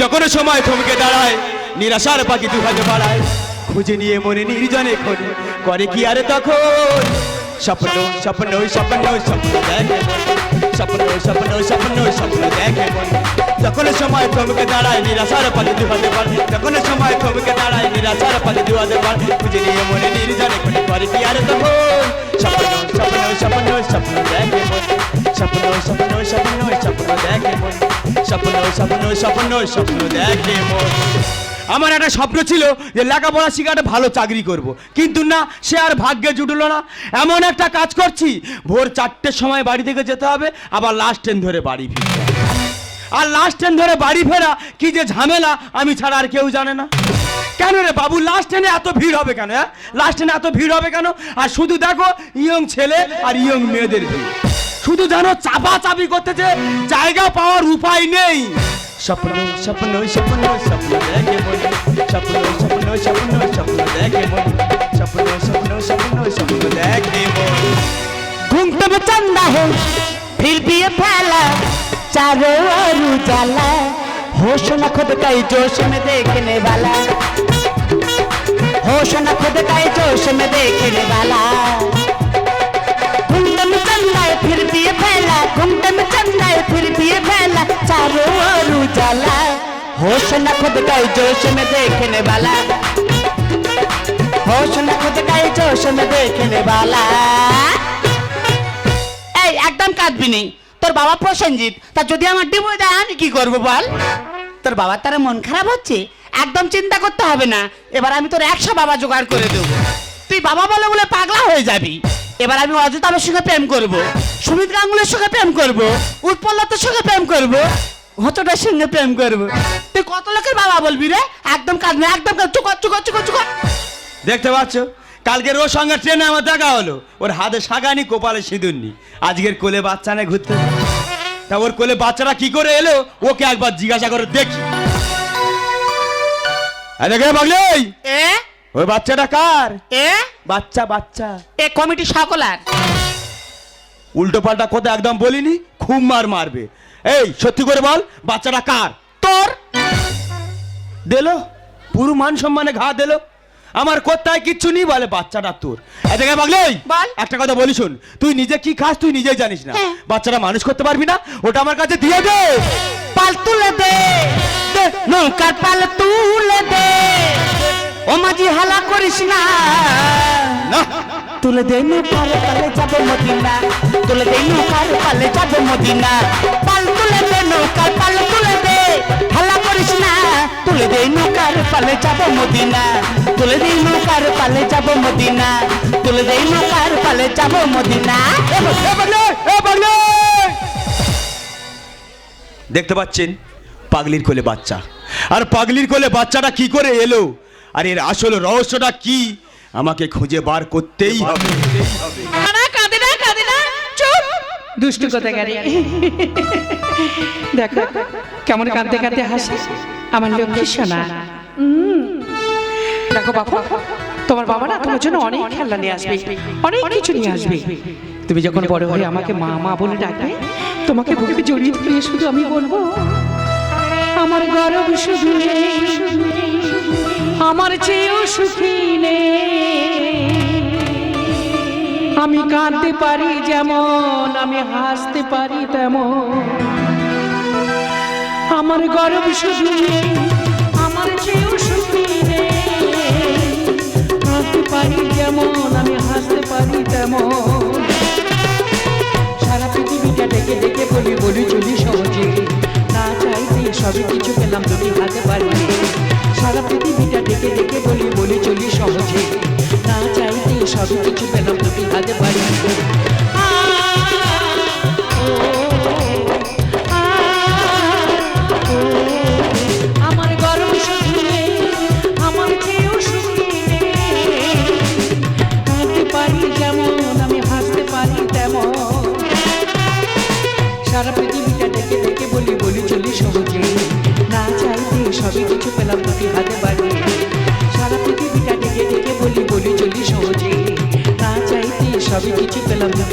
যখন সময় থমকে দাঁড়ায়, নিরাশার পাখি দু হাতে বাড়ায় খুঁজে নিয়ে মনে নির্জনে খোঁজে, করে কি আরে তখন স্বপ্ন স্বপ্ন স্বপ্ন স্বপ্ন দেখে। স্বপ্ন স্বপ্ন স্বপ্ন স্বপ্ন দেখে। যখন সময় থমকে দাঁড়ায়, নিরাশার পাখি দু হাতে বাড়ায় যখন সময় থমকে দাঁড়ায়, নিরাশার পাখি দু হাতে বাড়ায় খুঁজে নিয়ে মনে নির্জনে খোঁজে, করে কি আরে তখন স্বপ্ন স্বপ্ন স্বপ্ন স্বপ্ন দেখে। আমার একটা স্বপ্ন ছিল যে লেখাপড়া শিখে একটা ভালো চাকরি করব। কিন্তু না, সে আর ভাগ্যে জুটলো না। এমন একটা কাজ করছি, ভোর চারটের সময় বাড়ি থেকে যেতে হবে, আবার লাস্ট ট্রেন ধরে বাড়ি ফিরতে আর লাস্ট ট্রেন ধরে বাড়ি ফেরা কি যে ঝামেলা, আমি ছাড়া আর কেউ জানে না। কেন রে বাবু লাস্ট ট্রেনে এত ভিড় হবে কেন হ্যাঁ? লাস্ট ট্রেনে এত ভিড় হবে কেন? আর শুধু দেখো, ইয়ং ছেলে আর ইয়ং মেয়েদের ভিড়। শুধু জানো চাপা চাপি করতেছে জায়গা পাওয়ার উপায় নেই স্বপ্ন স্বপ্ন স্বপ্ন স্বপ্ন দেখে মন স্বপ্ন স্বপ্ন স্বপ্ন স্বপ্ন দেখে মন স্বপ্ন স্বপ্ন স্বপ্ন স্বপ্ন দেখে মন घूमते में चंदा है फिर भी ये फैला चारों ओर उजाला होश न खुद का ही जोश में देखने वाला होश न खुद का ही जोश में देखने वाला घूमते में चंदा है फिर भी ये फैला घूमते में चंदा है फिर भी ये फैला चारों ओर उजाला होश न खुद का ही जोश में देखने वाला होश न खुद का ही जोश में देखने वाला এই একদম কাঁদবি নি তোর বাবা প্রসেনজিৎ তা যদি আমার ডিভোর্স দেয় আমি কি করবো বল তোর বাবার তার মন খারাপ হচ্ছে একদম চিন্তা করতে হবে না এবার আমি তোর একশো বাবা জোগাড় করে দেবো তুই বাবা বলে বলে পাগলা হয়ে যাবি এবার আমি অজিতাবের সঙ্গে প্রেম করব সুমিত গাঙ্গুলের সঙ্গে প্রেম করব উৎপল্লতার সঙ্গে প্রেম করব হচটার সঙ্গে প্রেম করব। তুই কত লোকের বাবা বলবি রে? একদম কাঁদবি না, একদম কাঁদ- চুকর চুকর চুকর চুকর দেখতে পাচ্ছ? কালকের ওর সঙ্গে ট্রেনে আমার দেখা হলো। ওর হাতে সাগানি কপালে সিঁদুর নি আজকের কোলে বাচ্চা নেই ঘুরতে। তা ওর কোলে বাচ্চাটা কি করে এলো? ওকে একবার জিজ্ঞাসা করে দেখি। আরে দেখে বাগলি এ? ওই বাচ্চাটা কার? এ? বাচ্চা বাচ্চা। এ কমিটি সকলার। উল্টো পাল্টা কথা একদম বলিনি খুব মার মারবে। এই সত্যি করে বল বাচ্চাটা কার? তোর? দিলো? পুরো মান সম্মানে ঘা দিলো। আমার কোথায় কিচ্ছু নেই বলে বাচ্চাটা তোর। এদিকে বাগলেই বল। একটা কথা বলি শোন তুই নিজে কি খাস তুই নিজেই জানিস না। হ্যাঁ। বাচ্চাটা মানুষ করতে পারবি না ওটা আমার কাছে দিয়ে দে। পাল তুলে দে। দে, নৌকার পাল তুলে দে। ও মাঝি হালা করিস না। তুলে দে নৌকার পালে যাব মদিনা। তুলে দে নৌকার পালে যাব মদিনা। পাল তুলে দে নৌকার পাল তুলে দে। হালা করিস না। তুলে দে নৌকার পালে যাব মদিনা। তুলে দে নৌকার পালে যাব মদিনা। তুলে দে নৌকার পালে যাব মদিনা! দেখতে পাচ্ছেন? পাগলির কোলে বাচ্চা। আর পাগলির কোলে বাচ্চাটা কি করে এলো? আর এর আসল রহস্যটা কি? আমাকে খুঁজে বার করতেই হবে। কাঁদে না কাঁদে না চুপ। দুষ্টু কোথাকারে দেখো কেমন কাঁদতে কাঁদতে হাসি? আমার লক্ষ্মী সোনা। দেখো বাবা তোমার বাবা না তোমার জন্য অনেক খেলনা নিয়ে আসবে। অনেক কিছু নিয়ে আসবে। তুমি যখন বড় হয়ে আমাকে মা মা বলে ডাকবে তোমাকে বুকে জড়িয়ে ধরে শুধু আমি বলব আমার গরব শুধু আমার চেয়েও সুখী আমি কাঁদতে পারি যেমন, আমি হাসতে পারি তেমন। আমার গর্ব শুধু আমার চেয়েও সুখী কাঁদতে পারি যেমন, আমি হাসতে পারি তেমন। সারা পৃথিবীটা বলি বলি চলি সহজে। না চাইতে সবই কিছু পেলাম তুমি হাতে পারি সারা পৃথিবীটা ডেকে ডেকে বলি বলি চলি সহজে। না চাইতে সব কিছু পেলাম তুমি হাতে পারি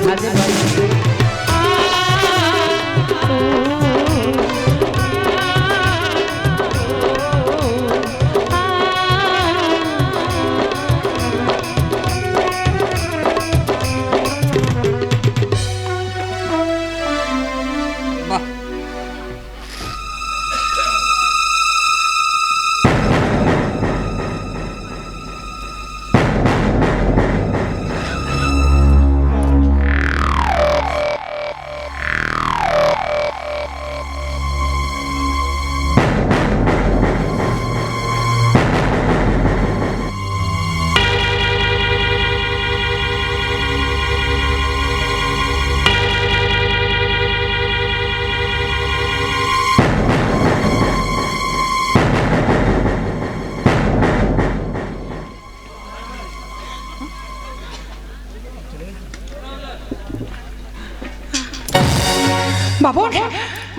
পেলাম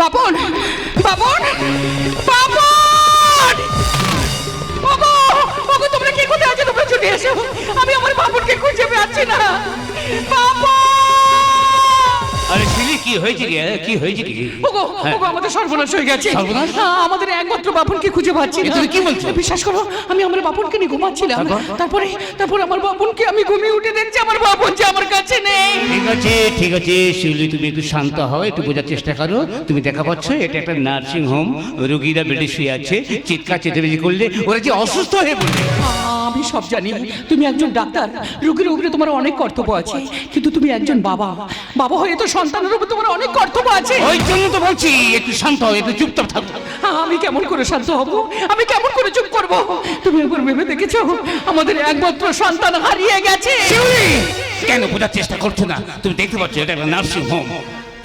বাপন বাপন বাপন! বাবা বাবা তোমরা কি কোথায় আছো? তোমরা ছুটে এসো। আমি আমার বাপনকে খুঁজে পাচ্ছি না। কি হয়েছে কি কি হয়েছে কি ওগো ওগো আমাদের সর্বনাশ হয়ে গেছে। সর্বনাশ? হ্যাঁ, আমাদের একমাত্র বাপনকে খুঁজে পাচ্ছি না। তুমি কি বলছো? বিশ্বাস করো আমি আমার বাপনকে নিয়ে ঘুমাচ্ছিলাম। তারপরে তারপরে আমার বাপনকে আমি ঘুমিয়ে উঠে দেখছি আমার বাপন যে আমার কাছে নেই। ঠিক আছে ঠিক আছে শিউলি তুমি একটু শান্ত হও একটু বোঝার চেষ্টা করো। তুমি দেখা পাচ্ছ এটা একটা নার্সিং হোম রোগীরা বেডে শুয়ে আছে চিৎকার চেঁচামেচি করলে ওরা যে অসুস্থ হয়ে পড়বে। সব জানি। তুমি একজন ডাক্তার রোগীর উপরে তোমার অনেক কর্তব্য আছে। কিন্তু তুমি একজন বাবা। বাবা হয়ে তো সন্তানের উপর তোমার অনেক কর্তব্য আছে। ওই জন্য তো বলছি একটু শান্ত হও একটু চুপচাপ থাকো। আমি কেমন করে শান্ত হব? আমি কেমন করে চুপ করব? তুমি একবার ভেবে দেখেছ আমাদের একমাত্র সন্তান হারিয়ে গেছে। কেন বোঝার চেষ্টা করছ না? তুমি দেখতে পাচ্ছ এটা একটা নার্সিং হোম।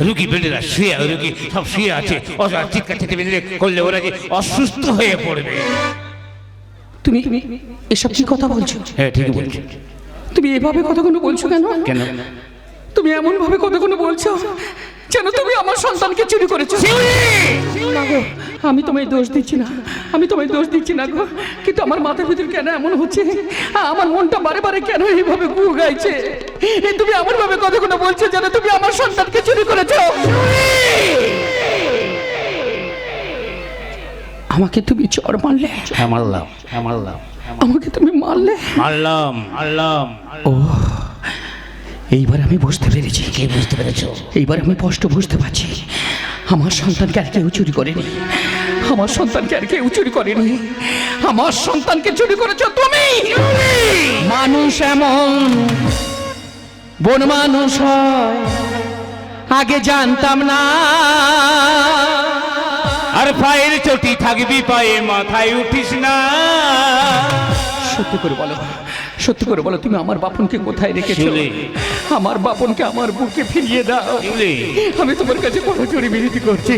রুগী বেডেরা শুয়ে রুগী সব শুয়ে আছে। করলে ওরা যে অসুস্থ হয়ে পড়বে। তুমি এসব কি কথা বলছো? হ্যাঁ ঠিকই বলছো। তুমি এভাবে কথাগুলো বলছো কেন? কেন? তুমি এমন ভাবে কথাগুলো বলছো যেন তুমি আমার সন্তানকে চুরি করেছ। না গো, আমি তোমায় দোষ দিচ্ছি না। আমি তোমায় দোষ দিচ্ছি না গো। কিন্তু আমার মাথার ভিতর কেন এমন হচ্ছে? আমার মনটা বারে বারে কেন এইভাবে গু গাইছে? তুমি এমন ভাবে কথাগুলো বলছো যেন তুমি আমার সন্তানকে আমাকে তুমি চর মারলে। হ্যাঁ মারলাম হ্যাঁ মারলাম। আমাকে তুমি মারলে। মারলাম মারলাম। ও এইবার আমি বুঝতে পেরেছি। কে বুঝতে পেরেছ? এইবার আমি স্পষ্ট বুঝতে পারছি। আমার সন্তানকে আর কেউ চুরি করেনি। আমার সন্তানকে আর কেউ চুরি করেনি। আমার সন্তানকে চুরি করেছ তুমি। মানুষ এমন বন মানুষ হয় আগে জানতাম না। পায়ের চটি থাকবি পায়ে মাথায় উঠিস না। সত্যি করে বলো সত্যি করে বলো তুমি আমার বাপনকে কোথায় রেখেছো। আমার বাপনকে আমার বুকে ফিরিয়ে দাও। আমি তোমার কাছে বড় চুরি বিনতি করছি।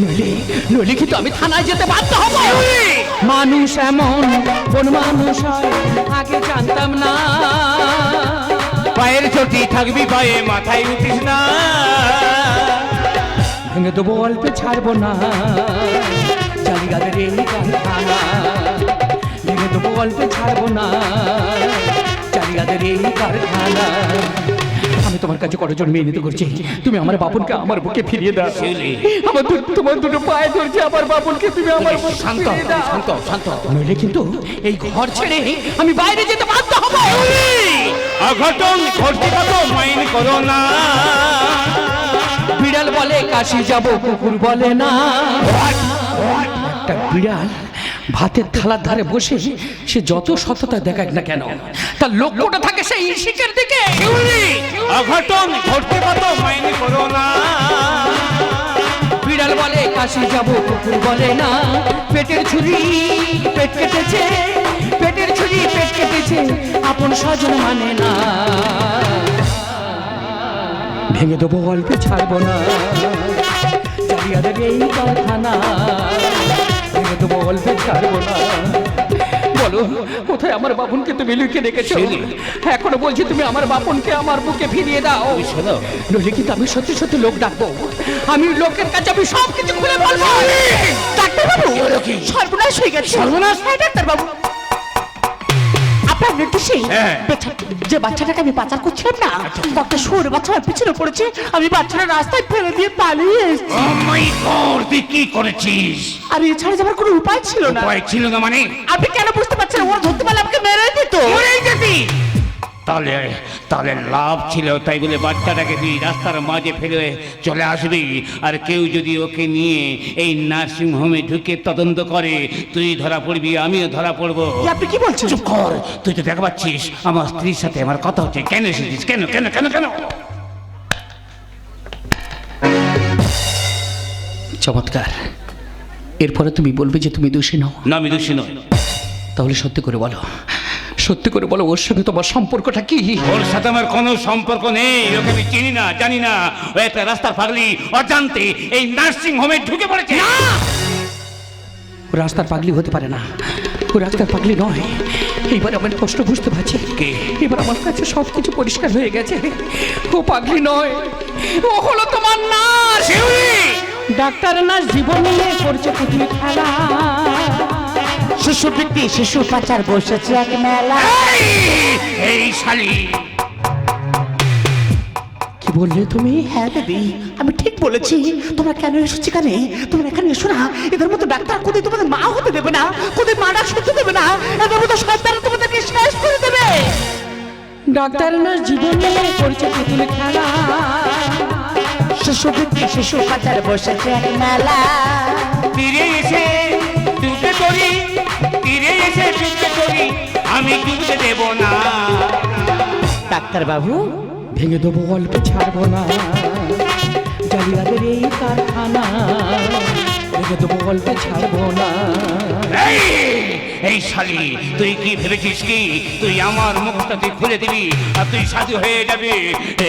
নলি নইলে কিন্তু আমি থানায় যেতে বাধ্য হব? মানুষ এমন কোন মানুষ আগে জানতাম না। পায়ের চটি থাকবি পায়ে মাথায় উঠিস না। ভেঙে দেবো অল্পে ছাড়বো না। চালিগাদের এই কারখানা ভেঙে দেবো অল্পে ছাড়বো না। চালিগাদের এই কারখানা আমি তোমার কাছে কতজন মেয়ে নিতে করছি। তুমি আমার বাপনকে আমার বুকে ফিরিয়ে দাও। আমার তোমার দুটো পায়ে ধরছে আমার বাপনকে তুমি আমার শান্ত শান্ত শান্ত নইলে কিন্তু এই ঘর ছেড়ে আমি বাইরে যেতে বাধ্য হব। অঘটন ঘটতে কত মাইন করো না। বিড়াল বলে কাশি যাব কুকুর বলে না। একটা বিড়াল ভাতের থালার ধারে বসে সে যত সততা দেখাক না কেন তার লক্ষ্যটা থাকে সেই শিখের দিকে। অঘটন ঘটতে কত মাইন করো না বিড়াল বলে কাশি যাব কুকুর বলে না। পেটের ছুরি পেট কেটেছে পেটের ছুরি পেট কেটেছে আপন স্বজন মানে না। ভেঙে দেবো অল্পে ছাড়বো না। চালিয়ে দেবে এই কারখানা ভেঙে দেবো অল্পে ছাড়বো না। বলো কোথায় আমার বাপনকে তুমি লুকিয়ে রেখেছো এখনও বলছি তুমি আমার বাপনকে আমার বুকে ফিরিয়ে দাও। নইলে কিন্তু আমি সত্যি সত্যি লোক ডাকবো। আমি লোকের কাছে আমি সব কিছু খুলে বলব। ডাক্তার বাবু সর্বনাশ হয়ে গেছে। সর্বনাশ? হয় ডাক্তার বাবু আপনার নির্দেশে হ্যাঁ। যে বাচ্চাটাকে আমি পাচার করছিলাম না একটা বাচ্চা আমার পিছনে পড়েছে আমি বাচ্চাটা রাস্তায় ফেলে দিয়ে পালিয়ে এসেছি। কি করেছিস? আর এছাড়া যাবার কোনো উপায় ছিল না। উপায় ছিল না মানে? আপনি কেন বুঝতে পারছেন ওরা ধরতে পারলে আমাকে মেরে দিত। মরেই যেতি তাহলে তাহলে লাভ ছিল তাই বলে বাচ্চাটাকে তুই রাস্তার মাঝে ফেলে চলে আসবি। আর কেউ যদি ওকে নিয়ে এই নার্সিং হোমে ঢুকে তদন্ত করে তুই ধরা পড়বি আমিও ধরা পড়ব। আপনি কি বলছেন? চুপ কর তুই তো দেখা পাচ্ছিস আমার স্ত্রীর সাথে আমার কথা হচ্ছে। কেন এসেছিস? কেন কেন কেন কেন? চমৎকার। এরপরে তুমি বলবে যে তুমি দোষী নও। না আমি দোষী নয় তাহলে সত্যি করে বলো সত্যি করে বলো ওর সঙ্গে তোমার সম্পর্কটা কি? ওর সাথে আমার কোনো সম্পর্ক নেই ওকে আমি চিনি না জানি না। ও একটা রাস্তার পাগলি অজান্তে এই নার্সিং হোমে ঢুকে পড়েছে। ও রাস্তার পাগলি হতে পারে না। ও রাস্তার পাগলি নয়। এইবার আমার কষ্ট বুঝতে পারছি। কি? এবার আমার কাছে সব কিছু পরিষ্কার হয়ে গেছে। ও পাগলি নয়। ও হলো তোমার নার্স। ডাক্তার নার্স জীবন নিয়ে করছে পুতুল খেলা। শিশু বৃত্তি শিশু পাচার বসেছে এক মেলা। এই শালি। কি বললে তুমি? হ্যাঁ দিদি আমি ঠিক বলেছি। তোমরা কেন এসেছি এখানে? তোমরা এখানে এসো না। এদের মতো ডাক্তার কোথায়? তোমাদের মা হতে দেবে না। কোথায় মা ডাক শুনতে দেবে না? এদের মতো সন্তান তোমাদেরকে শেষ করে দেবে। ডাক্তার নার্স জীবন নিয়ে করছে পুতুল খেলা। শিশু বৃত্তি শিশু পাচার বসেছে এক মেলা। তীরে এসে ডুবে করি। তীরে এসে ডুবে করি আমি ডুবতে দেব না। ডাক্তার বাবু ভেঙে দেবো গল্প ছাড়বো না। জালিয়াদের এই কারখানা ভেঙে দেবো গল্প ছাড়বো না। এই এই শালি তুই কি ভেবেছিস কি? তুই আমার মুখটা তুই খুলে দিবি আর তুই সাধু হয়ে যাবি?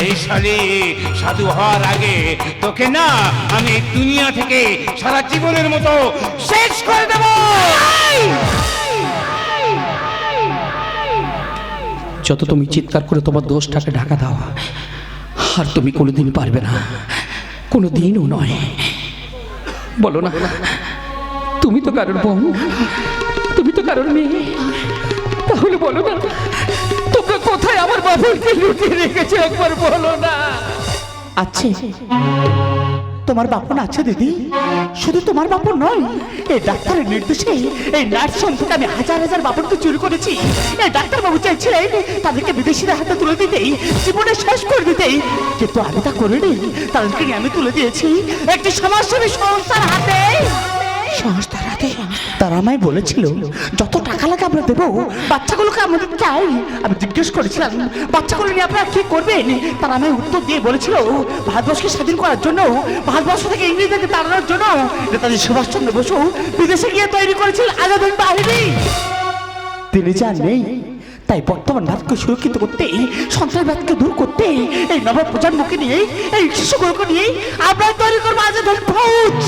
এই শালি সাধু হওয়ার আগে তোকে না আমি দুনিয়া থেকে সারা জীবনের মতো শেষ করে দেবো। যত তুমি চিৎকার করে তোমার দোষটাকে ঢাকা দাও, আর তুমি কোনোদিন পারবে না। কোনো দিনও নয়। বলো না, তুমি তো কারোর বোন তুমি তো কারোর মেয়ে। তাহলে বলো না তোমরা কোথায় আমার বাবুকে লুটিয়ে রেখেছো একবার বলো না। আছে তোমার বাপন আছে দিদি? শুধু তোমার বাপন নয়, এই ডাক্তারের নির্দেশে এই নার্সিং থেকে আমি হাজার হাজার বাপনকে চুরি করেছি। এই ডাক্তারবাবু চাইছিলেন তাদেরকে বিদেশিদের হাতে তুলে দিতেই, জীবনে শেষ করে দিতেই। কিন্তু আমি তা করিনি, তাদেরকে আমি তুলে দিয়েছি। একটি সমাজসেবী সংস্থার হাতে। সংস্থার হাতে? তারা আমায় বলেছিল, যত টাকা লাগে আমরা দেবো, বাচ্চাগুলোকে আমাদের চাই। আমি জিজ্ঞেস করেছিলাম, বাচ্চাগুলো নিয়ে আপনারা কি করবেন? তারা আমায় উত্তর দিয়ে বলেছিল, ভারতবর্ষকে স্বাধীন করার জন্য, ভারতবর্ষ থেকে ইংরেজদেরকে তাড়ানোর জন্য নেতাজি সুভাষচন্দ্র বসু বিদেশে গিয়ে তৈরি করেছিলেন আজাদ বাহিনী। তিনি যা নেই, তাই বর্তমান ভারতকে সুরক্ষিত করতে, সন্ত্রাসবাদকে দূর করতে, এই নব প্রজন্মকে নিয়ে, এই শিশুগুলোকে নিয়ে আমরা তৈরি করব আজাদ ফৌজ।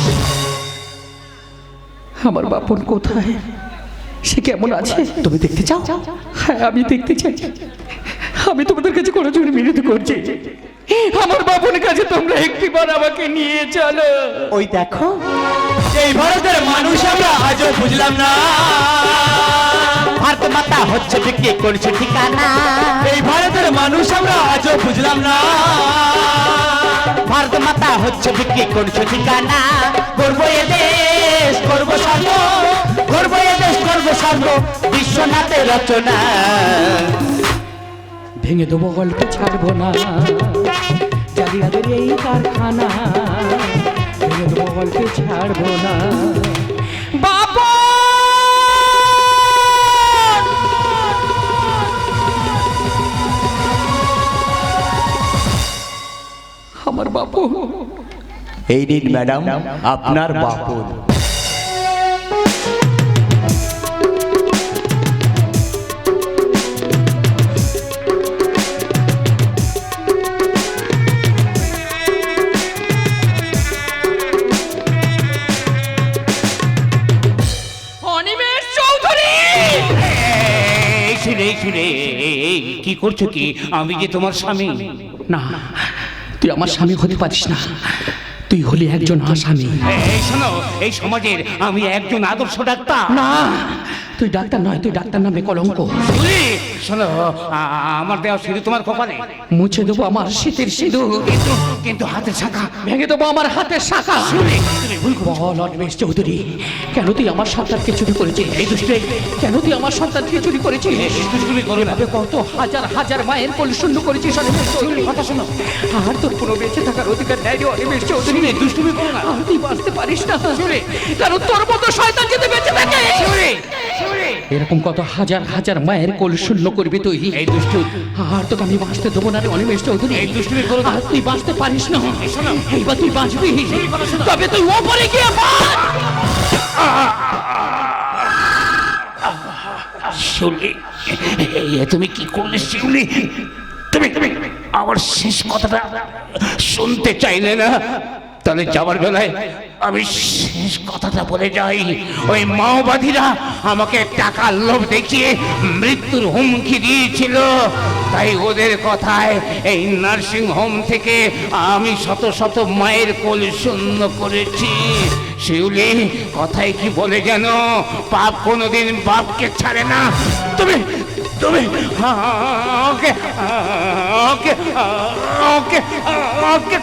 আমার বাপন কোথায়? সে কেমন আছে? তুমি দেখতে চাও? হ্যাঁ আমি দেখতে চাই। আমি তোমাদের কাছে কোনো জন্য মিনতি করছি। আমার বাপনের কাছে তোমরা একটিবার আমাকে নিয়ে চলো। ওই দেখো। এই ভারতের মানুষ আমরা আজও বুঝলাম না। ভারত মাতা হচ্ছে বিক্রি করছে ঠিকানা। এই ভারতের মানুষ আমরা আজও বুঝলাম না। ভারত মাতা হচ্ছে বিক্রি করছে ঠিকানা। করব এ দেশ করব স্বর্গ করব এ দেশ করব স্বর্গ বিশ্বনাথের রচনা। ভেঙে দেবো গল্প ছাড়বো না জালিয়াদের এই কারখানা। ভেঙে দেবো গল্প ছাড়বো না। বাবা আমার বাপু। এই নিন ম্যাডাম আপনার বাপন করছ কি? আমি যে তোমার স্বামী? না তুই আমার স্বামী হতে পারিস না। তুই হলি একজন আসামি। এই শোনো এই সমাজের আমি একজন আদর্শ ডাক্তার। না তুই ডাক্তার নয় তুই ডাক্তার নামে কলঙ্ক? শোনো আমার দেওয়া শুধু তোমার কপালে। মুছে দেবো আমার শীতের সিঁদুর। কিন্তু কিন্তু হাতের শাখা ভেঙে দেবো আমার হাতের শাখা। বল অনিমেষ চৌধুরী কেন তুই আমার সন্তানকে চুরি করেছিস? এই দুষ্টে। কেন তুই আমার সন্তানকে চুরি করেছিস? দুষ্টুমি করো না। এভাবে কত হাজার হাজার মায়ের কোল শূন্য করেছিস অনিমেষ চৌধুরী? কথা শোনো। আর তোর কোনো বেঁচে থাকার অধিকার নেই অনিমেষ চৌধুরী। দুষ্টুমি করো না। আর তুই বাঁচতে পারিস না। কারণ তোর মতো শয়তান যদি বেঁচে থাকে। এরকম কত হাজার হাজার মায়ের কোল শূন্য করবি তুই? এই দুষ্টু। আর তোকে আমি বাঁচতে দেবো না রে অনিমেষ চৌধুরী। এই দুষ্টুমি করো আর তুই বাঁচতে পারিস না। এইবার তুই বাঁচবি। তবে তুই ওপরে গিয়ে শিউলি তুমি কি করলে শিউলি? তুমি তুমি আমার শেষ কথাটা শুনতে চাইলে না? তাহলে যাবার বেলায় আমি শেষ কথাটা বলে যাই। ওই মাওবাদীরা আমাকে টাকার লোভ দেখিয়ে মৃত্যুর হুমকি দিয়েছিল। তাই ওদের কথায় এই নার্সিং হোম থেকে আমি শত শত মায়ের কোল শূন্য করেছি। শিউলি, কথায় কি বলে যেন? পাপ কোনোদিন বাপকে ছাড়ে না। তুমি তুমি? ওকে ওকে ওকে ওকে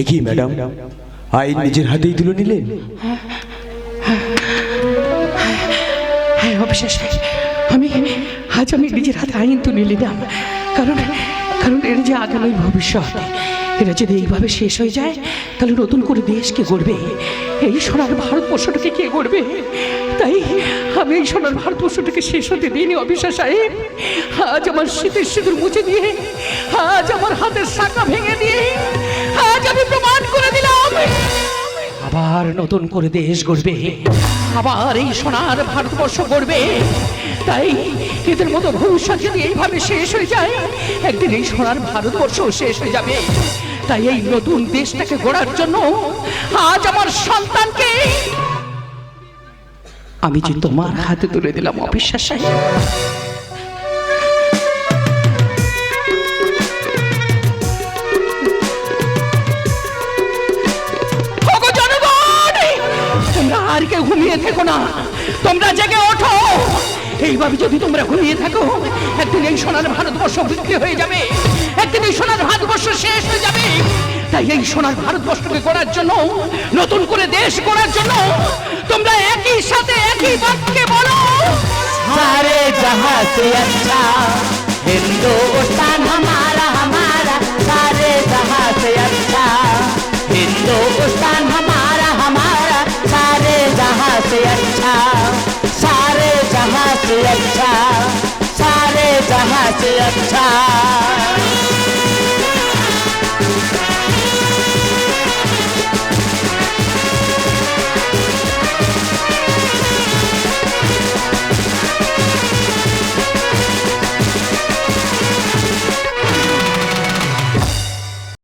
এ কি ম্যাডাম? আইন নিজের হাতেই তুলে নিলেন হ্যাঁ অবিশ্বাস আমি আজ আমি নিজের হাতে আইন তুলে নিলাম। কারণ কারণ এর যে আগামী ভবিষ্যৎ এরা যদি এইভাবে শেষ হয়ে যায় তাহলে নতুন করে দেশ কে গড়বে এই সোনার ভারতবর্ষটাকে কে করবে তাই আমি এই সোনার ভারতবর্ষটাকে শেষ হতে দিইনি, অবিশ্বাস আজ আমার শীতের সিঁদুর মুছে দিয়ে, আজ আমার হাতের শাখা ভেঙে দিয়ে, আজ আমি প্রমাণ করে দিলাম। আবার নতুন করে দেশ গড়বে, আবার এই সোনার ভারতবর্ষ গড়বে। তাই এদের মতো ভবিষ্যৎ যদি এইভাবে শেষ হয়ে যায়, একদিন এই সোনার ভারতবর্ষ শেষ হয়ে যাবে। তাই এই নতুন দেশটাকে গড়ার জন্য আজ আমার সন্তানকে আমি যে তোমার হাতে তুলে দিলাম অবিশ্বাস আর কেউ ঘুমিয়ে থেকো না। তোমরা জেগে ওঠো। এইভাবে যদি তোমরা ঘুমিয়ে থাকো, একদিন এই সোনার ভারতবর্ষ বিক্রি হয়ে যাবে। একদিন এই সোনার ভারতবর্ষ শেষ হয়ে যাবে। তাই এই সোনার ভারতবর্ষকে করার জন্য, নতুন করে দেশ করার জন্য তোমরা একই সাথে একই বাক্যে বলো, সারে জাহাজ আচ্ছা। जहां से अच्छा सारे जहां से अच्छा